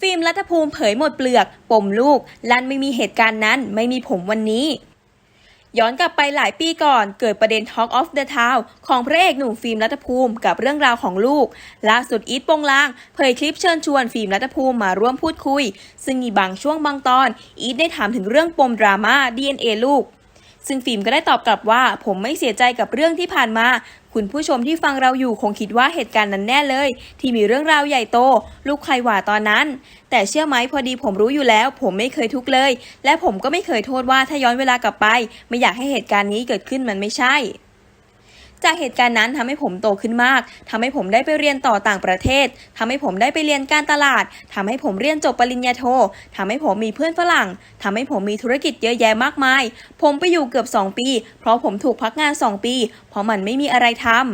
ฟิล์มรัฐภูมิเผยหมดเปลือก ปมลูก ลั่นไม่มีเหตุการณ์นั้น ไม่มีผมวันนี้ ย้อนกลับไปหลายปีก่อน เกิดประเด็น Talk of the Town ของพระเอกหนุ่มฟิล์มรัฐภูมิกับเรื่องราวของลูก ล่าสุดอีทโปงลาง เผยคลิปเชิญชวนฟิล์มรัฐภูมิมาร่วมพูดคุย ซึ่งมีบางช่วงบางตอน อีทได้ถามถึงเรื่องปมดราม่า DNA ลูก ซึ่งฟิล์มก็ได้ตอบกลับว่า ผมไม่เสียใจกับเรื่องที่ผ่านมา คุณผู้ชมที่ฟังเราอยู่คงคิดว่าเหตุการณ์นั้นแน่เลย ที่มีเรื่องราวใหญ่โต ลูกใครหว่าตอนนั้น แต่เชื่อไหมพอดีผมรู้อยู่แล้ว ผมไม่เคยทุกข์เลย และผมก็ไม่เคยโทษว่าถ้าย้อนเวลากลับไป ไม่อยากให้เหตุการณ์นี้เกิดขึ้นมันไม่ใช่ จากเหตุการณ์นั้นทำให้ผมโตขึ้นมากทำให้ผมได้ไปเรียนต่อต่างประเทศทำให้ผมได้ไปเรียนการตลาดทำให้ผมเรียนจบปริญญาโททำให้ผมมีเพื่อนฝรั่งทำให้ผมมีธุรกิจเยอะแยะมากมาย ผมไปอยู่เกือบ 2 ปี เพราะผมถูกพักงาน 2 ปี เพราะมันไม่มีอะไรทำ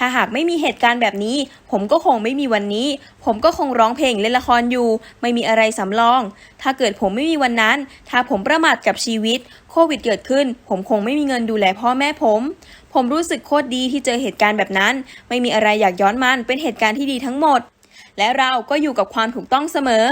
ถ้าหากไม่มีเหตุการณ์แบบนี้ ผมก็คงไม่มีวันนี้ ผมก็คงร้องเพลงเล่นละครอยู่ ไม่มีอะไรสำรอง ถ้าเกิดผมไม่มีวันนั้น ถ้าผมประมาทกับชีวิต โควิดเกิดขึ้น ผมคงไม่มีเงินดูแลพ่อแม่ผม ผมรู้สึกโคตรดีที่เจอเหตุการณ์แบบนั้น ไม่มีอะไรอยากย้อนมันเป็นเหตุการณ์ที่ดีทั้งหมด และเราก็อยู่กับความถูกต้องเสมอ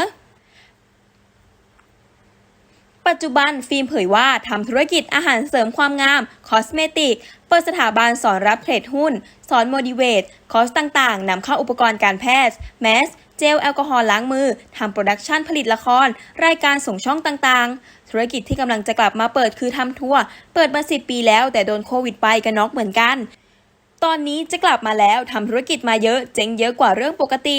ปัจจุบันฟิล์มเผยว่าทำธุรกิจอาหารเสริมความงาม คอสเมติก เปิดสถาบันสอนรับเทรดหุ้น สอนโมดิเวตคอร์สต่างๆนำเข้าอุปกรณ์การแพทย์แมส เจลแอลกอฮอล์ล้างมือทำโปรดักชันผลิตละคร รายการส่งช่องต่างๆ ธุรกิจที่กำลังจะกลับมาเปิดคือทำทัวร์เปิดมาสิปีแล้วแต่โดนโควิดไปกันน็อกเหมือนกัน ตอนนี้จะกลับมาแล้วทำธุรกิจมาเยอะ เจ๊งเยอะกว่าเรื่องปกติ